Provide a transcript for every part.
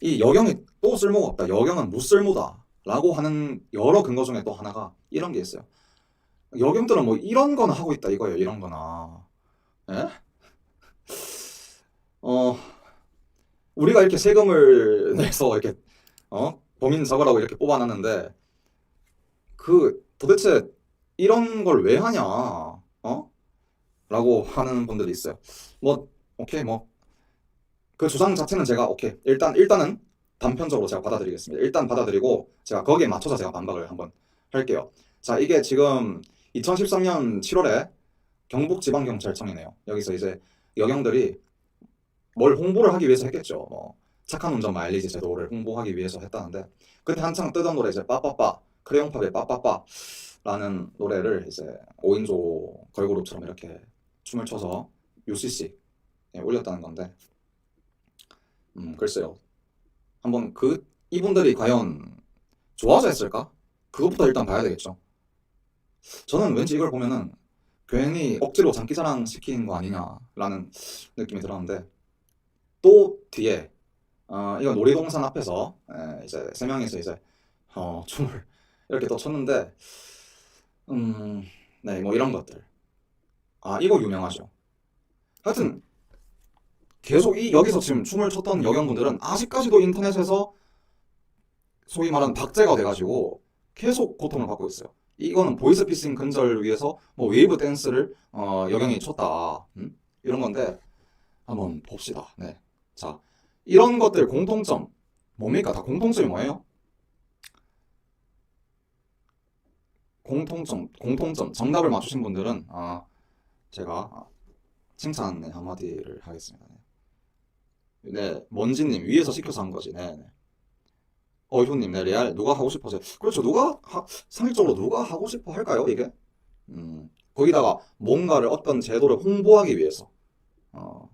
이 여경이 또 쓸모가 없다. 여경은 무쓸모다. 라고 하는 여러 근거 중에 또 하나가 이런 게 있어요. 여경들은 뭐 이런 거나 하고 있다 이거예요. 이런 거나. 예? 어, 우리가 이렇게 세금을 내서 이렇게, 어? 범인 적으라고 이렇게 뽑아놨는데, 그, 도대체 이런 걸 왜 하냐? 어? 라고 하는 분들이 있어요. 뭐, 오케이, 뭐, 그 주장 자체는 제가, 오케이. 일단, 일단은 단편적으로 제가 받아들이겠습니다. 일단 받아들이고, 제가 거기에 맞춰서 제가 반박을 한번 할게요. 자, 이게 지금 2013년 7월에 경북지방경찰청이네요. 여기서 이제 여경들이 뭘 홍보를 하기 위해서 했겠죠. 뭐, 착한 운전 마일리지 제도를 홍보하기 위해서 했다는데, 그때 한창 뜨던 노래 이제 빠빠빠, 크레용팝의 빠빠빠 라는 노래를 이제 5인조 걸그룹처럼 이렇게 춤을 춰서 UCC에 올렸다는 건데, 음, 글쎄요. 한번 그, 이분들이 과연 좋아서 했을까? 그것부터 일단 봐야 되겠죠. 저는 왠지 이걸 보면은 괜히 억지로 장기자랑 시킨 거 아니냐라는 느낌이 들었는데, 또 뒤에, 어, 이건 놀이동산 앞에서, 에, 이제 세 명이서 이제, 어, 춤을 이렇게 또 췄는데, 음, 네, 뭐 이런 것들. 아, 이거 유명하죠. 하여튼, 계속 이, 여기서 지금 춤을 췄던 여경분들은 아직까지도 인터넷에서 소위 말하는 박제가 돼가지고 계속 고통을 받고 있어요. 이거는 보이스피싱 근절을 위해서 뭐 웨이브 댄스를 어, 여경이 췄다. 음? 이런 건데 한번 봅시다. 네. 자, 이런 것들 공통점 뭡니까? 다 공통점이 뭐예요? 공통점, 공통점 정답을 맞추신 분들은 아, 제가 아, 칭찬의 한마디를 하겠습니다. 네, 네, 먼지님 위에서 시켜서 한 거지. 네, 네. 어, 효님, 네, 레알 누가 하고 싶어서 그렇죠. 누가 하, 상식적으로 누가 하고 싶어 할까요? 이게? 음, 거기다가 뭔가를 어떤 제도를 홍보하기 위해서 어,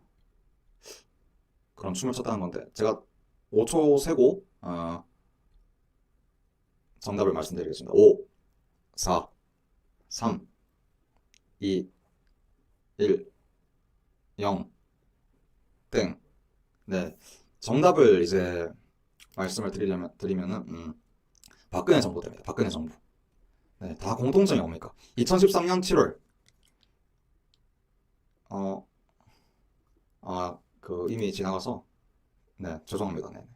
그런 춤을 췄다는 건데 제가 5초 세고 어, 정답을 말씀드리겠습니다. 5, 4, 3, 2, 1, 0, 땡. 네, 정답을 이제 말씀을 드리려면 드리면은 음, 박근혜 정부 때입니다. 박근혜 정부. 네, 다 공통점이 뭡니까? 2013년 7월. 어, 아, 그 이미 지나가서 네, 죄송합니다. 네.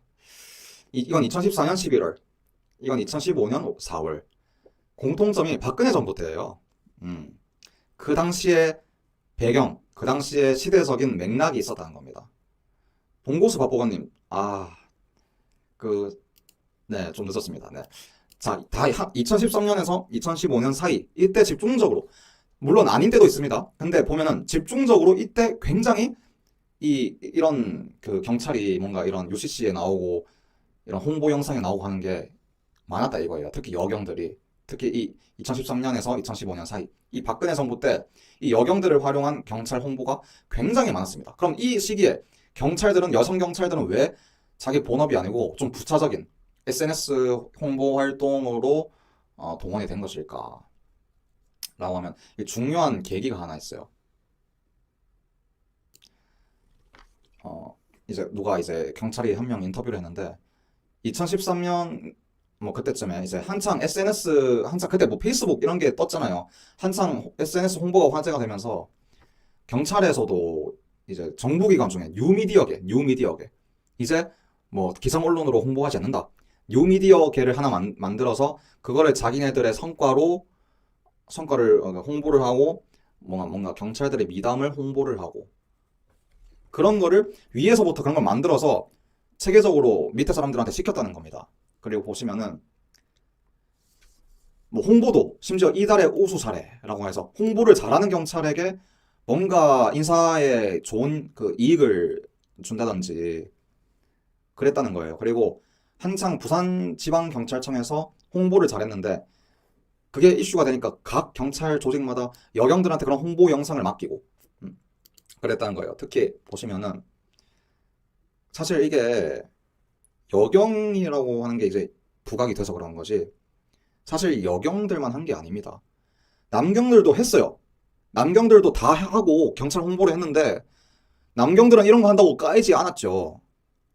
이, 이건 2014년 11월. 이건 2015년 4월. 공통점이 박근혜 정부 때예요. 음. 그 당시에 배경, 그 당시에 시대적인 맥락이 있었다는 겁니다. 봉고수 박보관님, 아, 그, 네, 좀 늦었습니다. 네. 자, 다 2013년에서 2015년 사이, 이때 집중적으로, 물론 아닌 때도 있습니다. 근데 보면은 집중적으로 이때 굉장히 이, 이런 그 경찰이 뭔가 이런 UCC에 나오고, 이런 홍보 영상에 나오고 하는 게 많았다 이거예요. 특히 여경들이. 특히 이 2013년에서 2015년 사이, 이 박근혜 정부 때 이 여경들을 활용한 경찰 홍보가 굉장히 많았습니다. 그럼 이 시기에 경찰들은, 여성 경찰들은 왜 자기 본업이 아니고 좀 부차적인 SNS 홍보 활동으로 어, 동원이 된 것일까? 라고 하면 이 중요한 계기가 하나 있어요. 어, 이제 누가 이제 경찰이 한 명 인터뷰를 했는데 2013년 뭐 그때쯤에 이제 한창 SNS 한창 그때 뭐 페이스북 이런 게 떴잖아요. 한창 SNS 홍보가 화제가 되면서 경찰에서도 이제 정부기관 중에 뉴미디어계, 뉴미디어계 이제 뭐 기성 언론으로 홍보하지 않는다. 뉴미디어계를 하나 만, 만들어서 그거를 자기네들의 성과로 성과를 어, 홍보를 하고 뭔가 뭔가 경찰들의 미담을 홍보를 하고 그런 거를 위에서부터 그런 걸 만들어서 체계적으로 밑에 사람들한테 시켰다는 겁니다. 그리고 보시면은 뭐 홍보도 심지어 이달의 우수 사례라고 해서 홍보를 잘하는 경찰에게 뭔가 인사에 좋은 그 이익을 준다든지 그랬다는 거예요. 그리고 한창 부산 지방 경찰청에서 홍보를 잘했는데 그게 이슈가 되니까 각 경찰 조직마다 여경들한테 그런 홍보 영상을 맡기고 음, 그랬다는 거예요. 특히 보시면은 사실 이게 여경이라고 하는 게 이제 부각이 돼서 그런 거지 사실 여경들만 한 게 아닙니다. 남경들도 했어요. 남경들도 다 하고 경찰 홍보를 했는데 남경들은 이런 거 한다고 까이지 않았죠.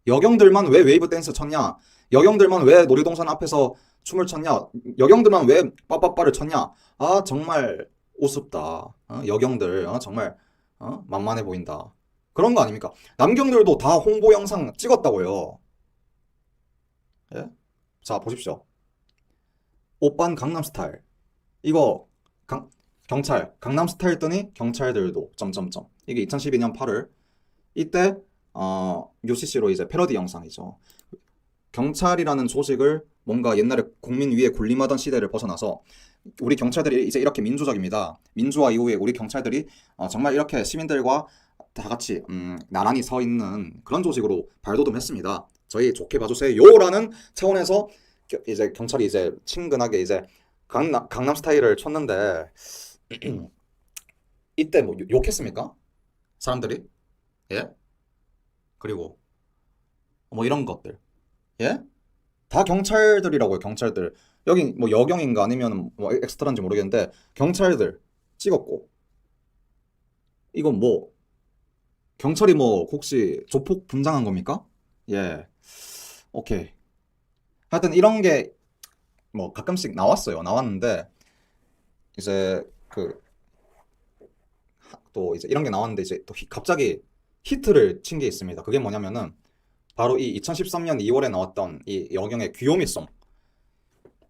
여경들만 왜 웨이브 댄스 쳤냐? 여경들만 왜 놀이동산 앞에서 춤을 췄냐? 여경들만 왜 빠빠빠를 쳤냐? 아, 정말 우습다. 어? 여경들, 어? 정말, 어? 만만해 보인다. 그런 거 아닙니까? 남경들도 다 홍보 영상 찍었다고요. 예? 자, 보십시오. 오빤 강남스타일. 이거, 강, 경찰, 강남스타일 뜨니 경찰들도, 점점점. 이게 2012년 8월. 이때, 어, UCC로 이제 패러디 영상이죠. 경찰이라는 조직을 뭔가 옛날에 국민 위에 군림하던 시대를 벗어나서 우리 경찰들이 이제 이렇게 민주적입니다. 민주화 이후에 우리 경찰들이 어, 정말 이렇게 시민들과 다 같이 음, 나란히 서 있는 그런 조직으로 발돋움했습니다. 저희 좋게 봐주세요라는 차원에서 겨- 이제 경찰이 이제 친근하게 이제 강남, 강남 스타일을 쳤는데 이때 뭐 욕- 욕했습니까? 사람들이? 예? 그리고 뭐 이런 것들. 예? 다 경찰들이라고요, 경찰들. 여기 뭐 여경인가 아니면 뭐 엑스트라인지 모르겠는데 경찰들 찍었고 이건 뭐 경찰이 뭐 혹시 조폭 분장한 겁니까? 예. 오케이. 하여튼 이런 게 뭐 가끔씩 나왔어요. 나왔는데 이제 그 또 이제 이런 게 나왔는데 이제 또 히- 갑자기 히트를 친 게 있습니다. 그게 뭐냐면은 바로 이 2013년 2월에 나왔던 이 여경의 귀요미송.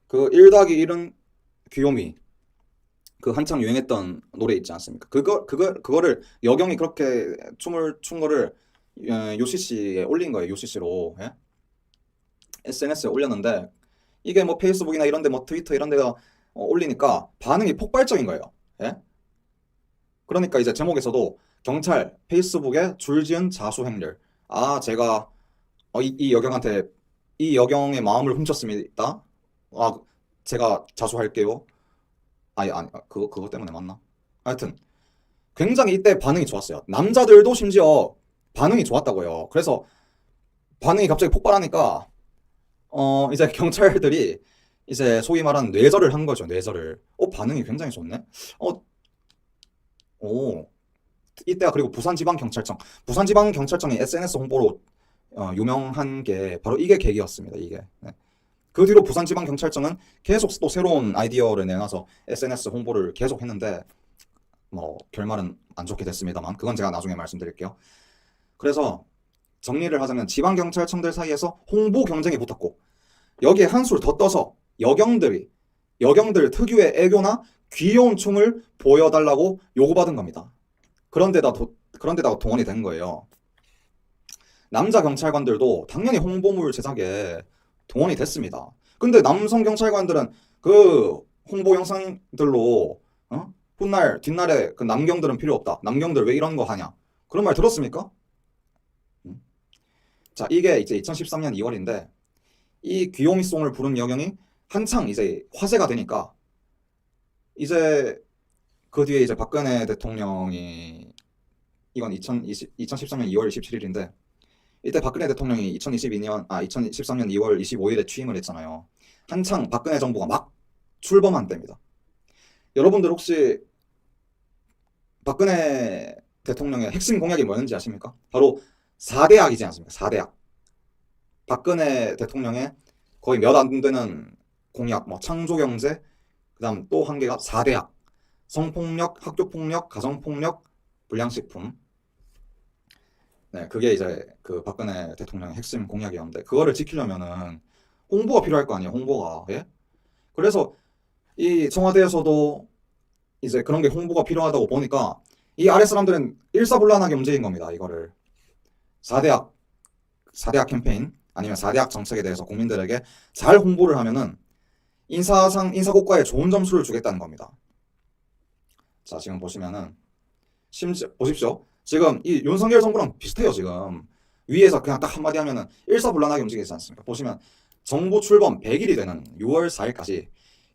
그1 더하기 1은 귀요미. 그 한창 유행했던 노래 있지 않습니까? 그거 그거 그거를 여경이 그렇게 춤을 춘 거를 어, UCC에 올린 거예요. UCC로. 예? SNS에 올렸는데 이게 뭐 페이스북이나 이런 데 뭐 트위터 이런 데가 어, 올리니까 반응이 폭발적인 거예요. 예? 그러니까 이제 제목에서도 경찰 페이스북에 줄지은 자수 행렬. 아, 제가 어, 이, 이 여경한테 이 여경의 마음을 훔쳤습니다. 아, 제가 자수할게요. 아니, 아니, 아, 그거 그거 때문에 맞나? 하여튼 굉장히 이때 반응이 좋았어요. 남자들도 심지어 반응이 좋았다고요. 그래서 반응이 갑자기 폭발하니까 어, 이제 경찰들이 이제 소위 말하는 뇌절을 한 거죠. 뇌절을. 어, 반응이 굉장히 좋네. 어, 오. 이때가 그리고 부산지방경찰청. 부산지방경찰청이 SNS 홍보로 어, 유명한 게 바로 이게 계기였습니다. 이게. 네. 그 뒤로 부산지방경찰청은 계속 또 새로운 아이디어를 내놔서 SNS 홍보를 계속 했는데 뭐 결말은 안 좋게 됐습니다만 그건 제가 나중에 말씀드릴게요. 그래서 정리를 하자면 지방경찰청들 사이에서 홍보 경쟁이 붙었고 여기에 한술 더 떠서 여경들이 여경들 특유의 애교나 귀여운 춤을 보여달라고 요구받은 겁니다. 그런데다 도, 그런데다가 동원이 된 거예요. 남자 경찰관들도 당연히 홍보물 제작에 동원이 됐습니다. 근데 남성 경찰관들은 그 홍보 영상들로 어? 훗날 뒷날에 그 남경들은 필요 없다. 남경들 왜 이런 거 하냐? 그런 말 들었습니까? 음. 자, 이게 이제 2013년 2월인데 이 귀요미송을 부른 여경이 한창 이제 화제가 되니까 이제 그 뒤에 이제 박근혜 대통령이 이건 2020, 2013년 2월 27일인데 이때 박근혜 대통령이 2022년 아 2013년 2월 25일에 취임을 했잖아요. 한창 박근혜 정부가 막 출범한 때입니다. 여러분들 혹시 박근혜 대통령의 핵심 공약이 뭐였는지 아십니까? 바로 4대약이지 않습니까? 4대약. 박근혜 대통령의 거의 몇 안 되는 공약, 뭐 창조경제, 그다음 또 한 개가 4대약. 성폭력, 학교폭력, 가정폭력, 불량식품. 네, 그게 이제 그 박근혜 대통령의 핵심 공약이었는데 그거를 지키려면은 홍보가 필요할 거 아니에요, 홍보가. 예? 그래서 이 청와대에서도 이제 그런 게 홍보가 필요하다고 보니까 이 아래 사람들은 일사불란하게 움직인 겁니다, 이거를. 4대학, 4대학 캠페인 아니면 4대학 정책에 대해서 국민들에게 잘 홍보를 하면은 인사상, 인사고과에 좋은 점수를 주겠다는 겁니다. 자, 지금 보시면은 심지어 보십시오. 지금 이 윤석열 정부랑 비슷해요, 지금. 위에서 그냥 딱 한마디 하면은 일사불란하게 움직이지 않습니까? 보시면 정부 출범 100일이 되는 6월 4일까지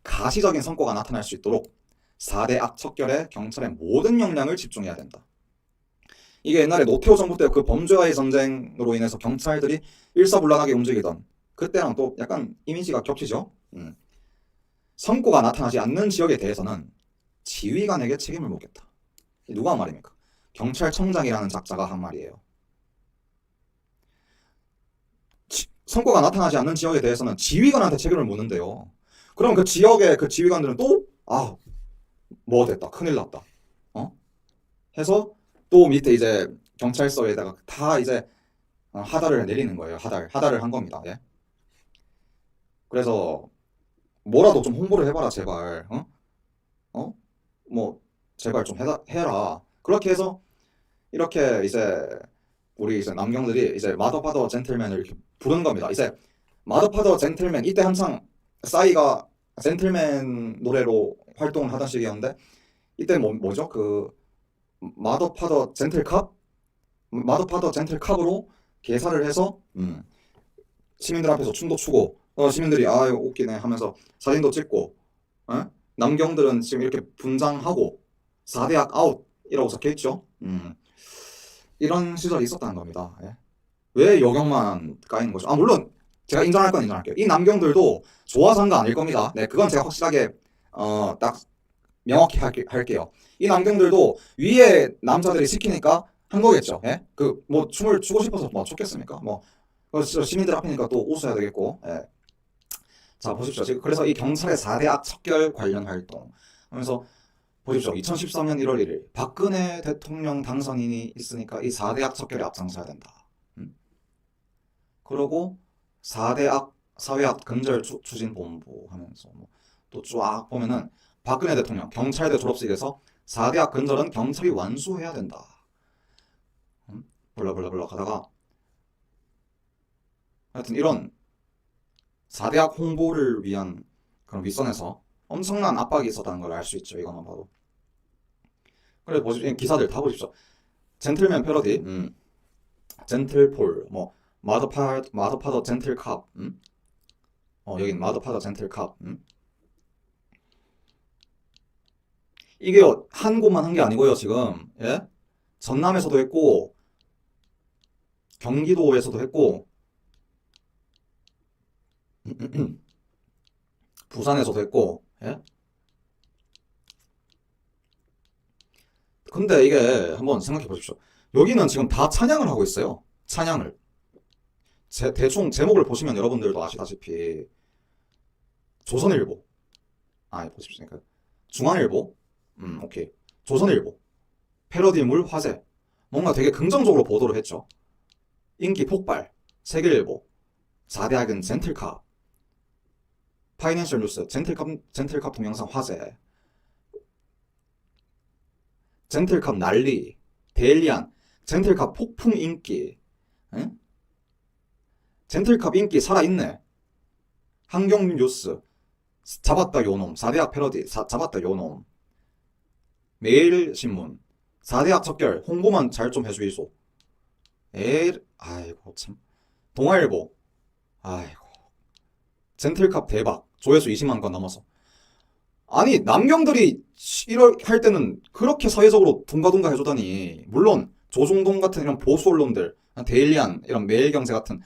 가시적인 성과가 나타날 수 있도록 4대 악척결에 경찰의 모든 역량을 집중해야 된다. 이게 옛날에 노태우 정부 때 그 범죄와의 전쟁으로 인해서 경찰들이 일사불란하게 움직이던 그때랑 또 약간 이미지가 겹치죠. 음. 성과가 나타나지 않는 지역에 대해서는 지휘관에게 책임을 묻겠다. 이 누가 한 말입니까? 경찰청장이라는 작자가 한 말이에요. 성과가 나타나지 않는 지역에 대해서는 지휘관한테 책임을 묻는데요. 그럼 그 지역의 그 지휘관들은 또, 아, 뭐 됐다. 큰일 났다. 어? 해서 또 밑에 이제 경찰서에다가 다 이제 어, 하달을 내리는 거예요. 하달. 하달을 한 겁니다. 예. 그래서 뭐라도 좀 홍보를 해봐라, 제발. 어? 어? 뭐, 제발 좀 해라, 해라. 그렇게 해서 이렇게 이제 우리 이제 남경들이 이제 마더파더 젠틀맨을 이렇게 부르는 겁니다. 이제 마더파더 젠틀맨 이때 한창 싸이가 젠틀맨 노래로 활동을 하던 시기였는데 이때 뭐 뭐죠? 그 마더파더 젠틀컵 마더파더 젠틀컵으로 개사를 해서 음, 시민들 앞에서 춤도 추고 어, 시민들이 아 이거 웃기네 하면서 사진도 찍고 어? 남경들은 지금 이렇게 분장하고 4대학 아웃이라고 적혀 있죠. 음. 이런 시절이 있었다는 겁니다. 예. 왜 여경만 까이는 거죠? 아, 물론 제가 인정할 건 인정할게요. 이 남경들도 좋아서 한 거 아닐 겁니다. 네, 그건 제가 확실하게 어, 딱 명확히 할게, 할게요. 이 남경들도 위에 남자들이 시키니까 한 거겠죠. 예? 그뭐 춤을 추고 싶어서 뭐 췄겠습니까? 뭐 시민들 앞이니까 또 웃어야 되겠고. 예. 자, 보십시오. 지금 그래서 이 경찰의 4대 악 척결 관련 활동 하면서 보십시오. 2013년 1월 1일 박근혜 대통령 당선인이 있으니까 이 4대 악 척결에 앞장서야 된다. 음? 그러고 4대 악 사회악 근절 추- 추진 본부 하면서 뭐 또 쫙 보면은 박근혜 대통령 경찰대 졸업식에서 4대 악 근절은 경찰이 완수해야 된다. 음? 블라블라블라 가다가 하여튼 이런 4대악 홍보를 위한 그런 윗선에서 엄청난 압박이 있었다는 걸 알 수 있죠. 이것만 봐도. 그래 보십시오. 기사들 다 보십시오. 젠틀맨 패러디, 음, 젠틀폴, 뭐 마더파 마더파더 젠틀캅, 음, 어 여긴 마더파더 젠틀캅, 음. 이게 한 곳만 한 게 아니고요. 지금 예? 전남에서도 했고 경기도에서도 했고 부산에서도 했고 예? 근데 이게 한번 생각해 보십시오. 여기는 지금 다 찬양을 하고 있어요. 찬양을. 제, 대충 제목을 보시면 여러분들도 아시다시피 조선일보. 아, 보십시오. 그러니까 중앙일보. 음, 오케이. 조선일보. 패러디물 화제. 뭔가 되게 긍정적으로 보도를 했죠. 인기 폭발. 세계일보. 4대학은 젠틀카. 파이낸셜 뉴스. 젠틀컵, 젠틀컵 동영상 화제. 젠틀컵 난리, 데일리안, 젠틀컵 폭풍 인기, 응? 젠틀컵 인기 살아있네. 한경민 뉴스, 잡았다 요놈, 4대학 패러디, 사- 잡았다 요놈. 매일신문, 4대학 척결, 홍보만 잘 좀 해주이소. 에이, 아이고 참. 동아일보, 아이고. 젠틀컵 대박, 조회수 20만 건 넘어서. 아니, 남경들이 1월 할 때는 그렇게 사회적으로 둥가둥가 해주다니. 물론, 조중동 같은 이런 보수 언론들, 데일리안, 이런 매일경제 같은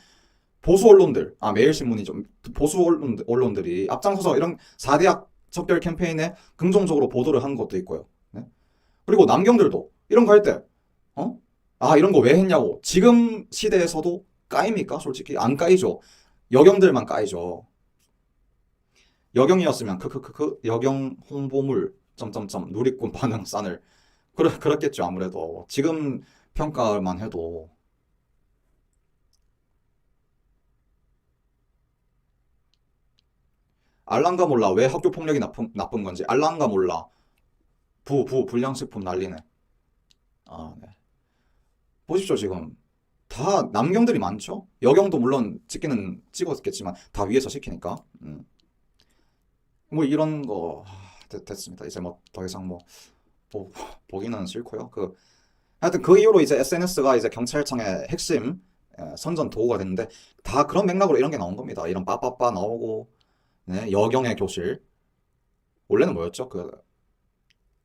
보수 언론들, 아, 매일신문이죠. 보수 언론, 언론들이 앞장서서 이런 4대학 척결 캠페인에 긍정적으로 보도를 한 것도 있고요. 네? 그리고 남경들도 이런 거 할 때, 어? 아, 이런 거 왜 했냐고. 지금 시대에서도 까입니까? 솔직히 안 까이죠. 여경들만 까이죠. 여경이었으면 크크크크 여경 홍보물 점점점 누리꾼 반응 싼을 그러, 그렇겠죠 아무래도. 지금 평가만 해도. 알랑가 몰라. 왜 학교 폭력이 나쁜, 나쁜 건지. 알랑가 몰라. 부 부 불량식품 난리네. 아 네. 보십시오 지금. 다 남경들이 많죠? 여경도 물론 찍기는 찍었겠지만 다 위에서 시키니까. 음. 뭐 이런 거 하, 됐, 됐습니다. 이제 뭐 더 이상 뭐 보, 보기는 싫고요. 그 하여튼 그 이후로 이제 SNS가 이제 경찰청의 핵심 에, 선전 도구가 됐는데 다 그런 맥락으로 이런 게 나온 겁니다. 이런 빠빠빠 나오고 네, 여경의 교실 원래는 뭐였죠? 그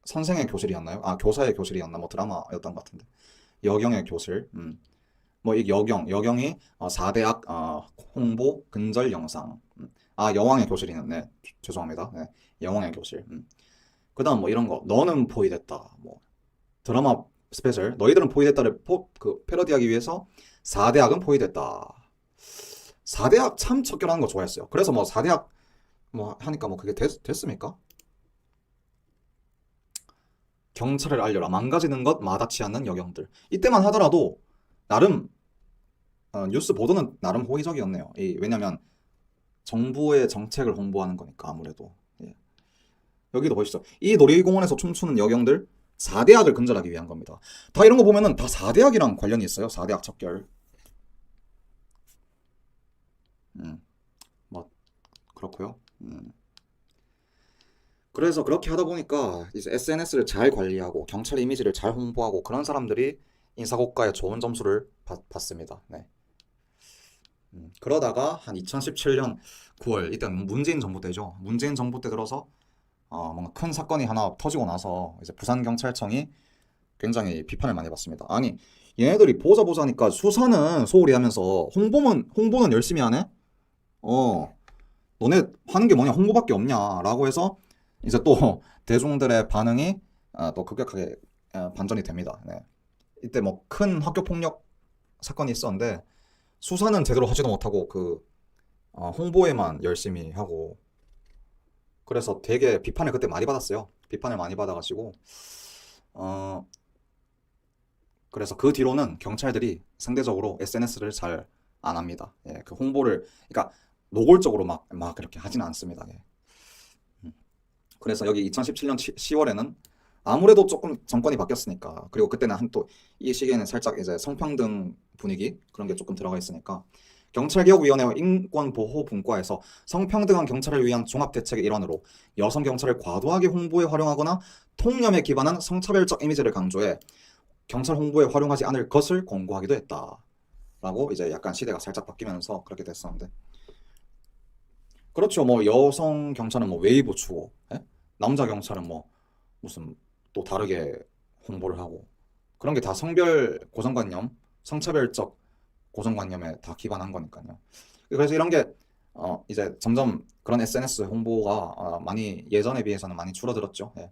선생의 교실이었나요? 아 교사의 교실이었나? 뭐 드라마였던 것 같은데 여경의 교실 음. 뭐이 여경 여경이 어, 4대학 어, 홍보 근절 영상 음. 아 여왕의 교실이네 네, 죄- 죄송합니다 네, 여왕의 교실 음. 그 다음 뭐 이런 거 너는 포위됐다 뭐 드라마 스페셜 너희들은 포위됐다를 포, 그 패러디하기 위해서 4대학은 포위됐다 4대학 참 척결하는 거 좋아했어요. 그래서 뭐 4대학 뭐 하니까 뭐 그게 됐, 됐습니까? 경찰을 알려라. 망가지는 것 마다치 않는 여경들. 이때만 하더라도 나름 어, 뉴스 보도는 나름 호의적이었네요. 이, 왜냐면 정부의 정책을 홍보하는 거니까 아무래도. 예. 여기도 보시죠. 이 놀이공원에서 춤추는 여경들 4대학을 근절하기 위한 겁니다. 다 이런 거 보면은 다 4대학이랑 관련이 있어요. 4대학 척결. 음, 뭐 그렇고요. 음. 그래서 그렇게 하다 보니까 이제 SNS를 잘 관리하고 경찰 이미지를 잘 홍보하고 그런 사람들이 인사고과에 좋은 점수를 받, 받습니다. 네. 음, 그러다가 한 2017년 9월 이때 문재인 정부 때죠. 문재인 정부 때 들어서 어, 뭔가 큰 사건이 하나 터지고 나서 이제 부산 경찰청이 굉장히 비판을 많이 받습니다. 아니 얘네들이 보자 보자니까 수사는 소홀히 하면서 홍보는 홍보는 열심히 하네. 어, 너네 하는 게 뭐냐 홍보밖에 없냐라고 해서 이제 또 대중들의 반응이 아, 또 급격하게 아, 반전이 됩니다. 네. 이때 뭐 큰 학교 폭력 사건이 있었는데 수사는 제대로 하지도 못하고 그 어, 홍보에만 열심히 하고 그래서 되게 비판을 그때 많이 받았어요. 비판을 많이 받아가지고 어 그래서 그 뒤로는 경찰들이 상대적으로 SNS를 잘 안 합니다. 예, 그 홍보를 그러니까 노골적으로 막막 그렇게 하지는 않습니다. 예. 음. 그래서 여기 2017년 10월에는 아무래도 조금 정권이 바뀌었으니까 그리고 그때는 한 또 이 시기에는 살짝 이제 성평등 분위기 그런 게 조금 들어가 있으니까 경찰개혁위원회와 인권보호분과에서 성평등한 경찰을 위한 종합대책의 일환으로 여성 경찰을 과도하게 홍보에 활용하거나 통념에 기반한 성차별적 이미지를 강조해 경찰 홍보에 활용하지 않을 것을 권고하기도 했다. 라고 이제 약간 시대가 살짝 바뀌면서 그렇게 됐었는데 그렇죠. 뭐 여성 경찰은 뭐 웨이브 추고 예? 남자 경찰은 뭐 무슨 또 다르게 홍보를 하고 그런 게 다 성별 고정관념, 성차별적 고정관념에 다 기반한 거니까요. 그래서 이런 게 어, 이제 점점 그런 SNS 홍보가 어, 많이 예전에 비해서는 많이 줄어들었죠. 예.